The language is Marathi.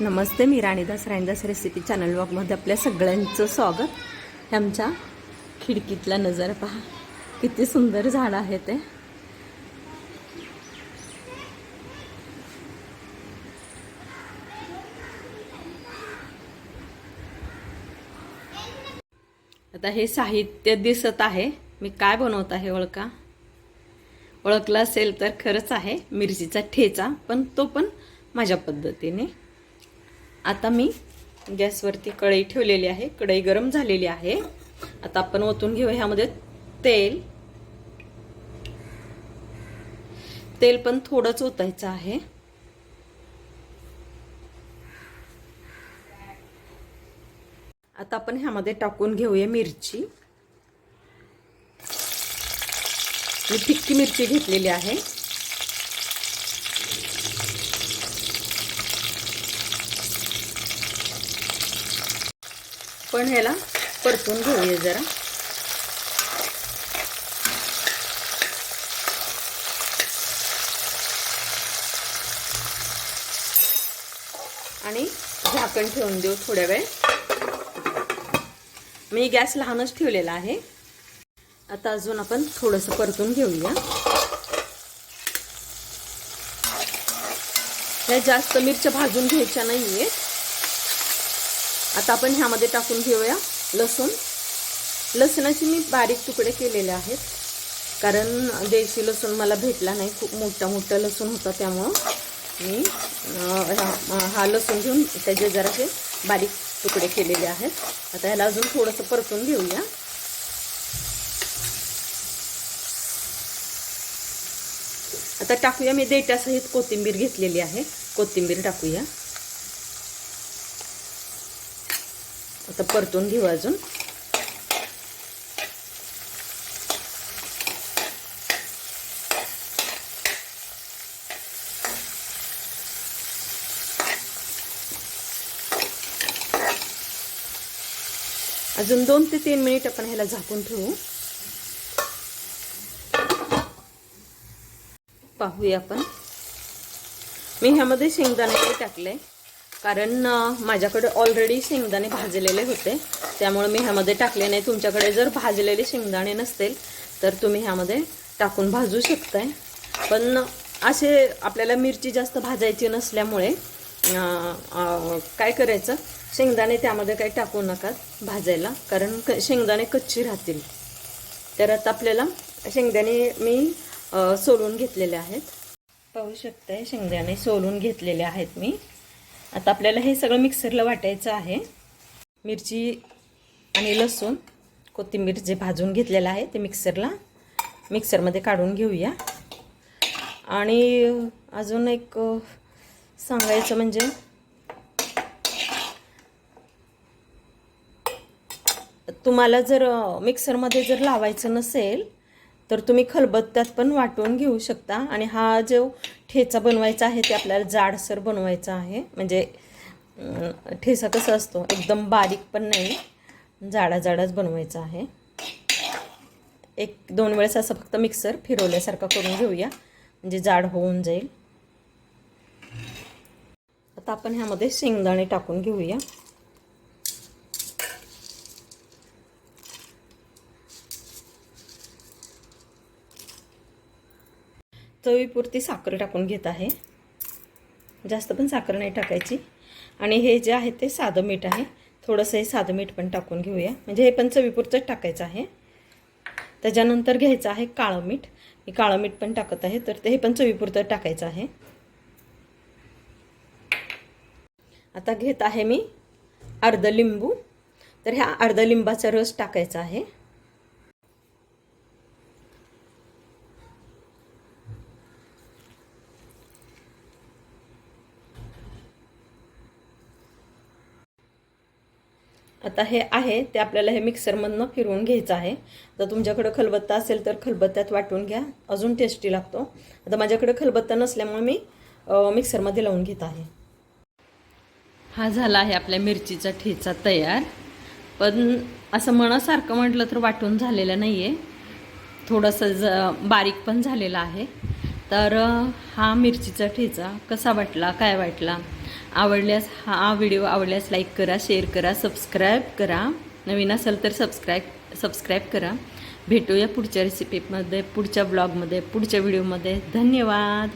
नमस्ते मी राणीदास राणीदास रेसिपी चॅनल वॉकमध्ये आपल्या सगळ्यांचं स्वागत. आमच्या खिडकीतला नजर पहा किती सुंदर झाड आहे ते. आता हे साहित्य दिसत आहे. मी काय बनवत आहे ओळखा? ओळखला असेल तर खरंच आहे मिरचीचा ठेचा पण तो पण माझ्या पद्धतीने. आता मी गॅसवरती कढई ठेवलेली आहे. कढई गरम झालेली आहे. आता आपण ओतून घेऊ ह्यामध्ये तेल. तेल पण थोडंच ओतायचं आहे. आता आपण ह्यामध्ये टाकून घेऊया मिरची. मी फिक्की मिरची घेतलेली आहे. आपण ह्याला परतून घेऊया जरा. आणि झाकण ठेवून देऊ थोड्या वेळ. मी गॅस लहानच ठेवलेला आहे. आता अजून आपण थोडंसं परतून घेऊया. ह्या जास्त मिरच्या भाजून घ्यायच्या नाहीये आता आपण ह्यामध्ये टाकून घेऊया लसूण. लसणाचे मी बारीक तुकडे केलेले आहेत. कारण देशी लसूण मला भेटला नाही. खूप मोठा मोठा लसूण होता त्यामुळं. मी हा लसूण घेऊन त्याचे जरासे बारीक तुकडे केलेले आहेत. आता ह्याला अजून थोडंसं परतून घेऊया. आता टाकूया मी देट्यासहित कोथिंबीर घेतलेली आहे. कोथिंबीर टाकूया. आता परतून घेऊ अजून. अजून दोन ते तीन मिनिट आपण ह्याला झाकून ठेवू. पाहूया आपण. मी ह्यामध्ये शेंगदाणे टाकले. कारण माझ्याकडे ऑलरेडी शेंगदाणे भाजलेले होते. त्यामुळे मी ह्यामध्ये टाकले नाही. तुमच्याकडे जर भाजलेले शेंगदाणे नसतील तर तुम्ही ह्यामध्ये टाकून भाजू शकताय. पण असे आपल्याला मिरची जास्त भाजायची नसल्यामुळे काय करायचं? शेंगदाणे त्यामध्ये काही टाकू नका भाजायला. कारण क शेंगदाणे कच्ची राहतील. तर आता आपल्याला शेंगदाणे मी सोलून घेतलेले आहेत. पाहू शकताय शेंगदाणे सोलून घेतलेले आहेत मी. आता आपल्याला हे सगळं मिक्सरला वाटायचं आहे. मिरची आणि लसूण कोथिंबीर जे भाजून घेतलेलं आहे ते मिक्सरला मिक्सरमध्ये काढून घेऊया. आणि अजून एक सांगायचं म्हणजे तुम्हाला जर मिक्सरमध्ये जर लावायचं नसेल तर तुम्ही खलबत्त्यात पण वाटून घेऊ शकता. आणि हा जो ठेचा बनवायचा आहे ते आपल्याला जाडसर बनवायचा आहे. म्हणजे ठेचा कसा असतो एकदम बारीक पण नाही जाडा जाडाच बनवायचा आहे. एक दोन वेळेस असं फक्त मिक्सर फिरवल्यासारखा करून घेऊया. म्हणजे जाड होऊन जाईल. आता आपण ह्यामध्ये शेंगदाणे टाकून घेऊया. चवीपुरती साखर टाकून घेत आहे. जास्त पण साखर नाही टाकायची. आणि हे जे आहे ते साधं मीठ आहे. थोडंसं हे साधं मीठ पण टाकून घेऊया. म्हणजे हे पण चवीपुरतंच टाकायचं आहे. त्याच्यानंतर घ्यायचं आहे काळं मीठ. मी काळं मीठ पण टाकत आहे तर ते हे पण चवीपुरतं टाकायचं आहे. आता घेत आहे मी अर्ध लिंबू. तर ह्या अर्ध लिंबाचा रस टाकायचा आहे. आता हे आहे ते आपल्याला हे मिक्सरमधनं फिरवून घ्यायचं आहे. तर तुमच्याकडं खलबत्ता असेल तर खलबत्त्यात वाटून घ्या. अजून टेस्टी लागतो. आता माझ्याकडे खलबत्ता नसल्यामुळे मी मिक्सरमध्ये लावून घेत आहे. हा झाला आहे आपल्या मिरचीचा ठेचा तयार. पण असं मनासारखं म्हटलं तर वाटून झालेलं नाही आहे थोडंसं ज बारीक पण झालेलं आहे. तर हा मिरचीचा ठेचा कसा वाटला? काय वाटला? आवडल्यास हा व्हिडिओ आवडल्यास लाईक करा शेअर करा सबस्क्राईब करा. नवीन असेल तर सबस्क्राईब सबस्क्राईब करा. भेटूया पुढच्या रेसिपीमध्ये पुढच्या ब्लॉगमध्ये पुढच्या व्हिडिओमध्ये धन्यवाद!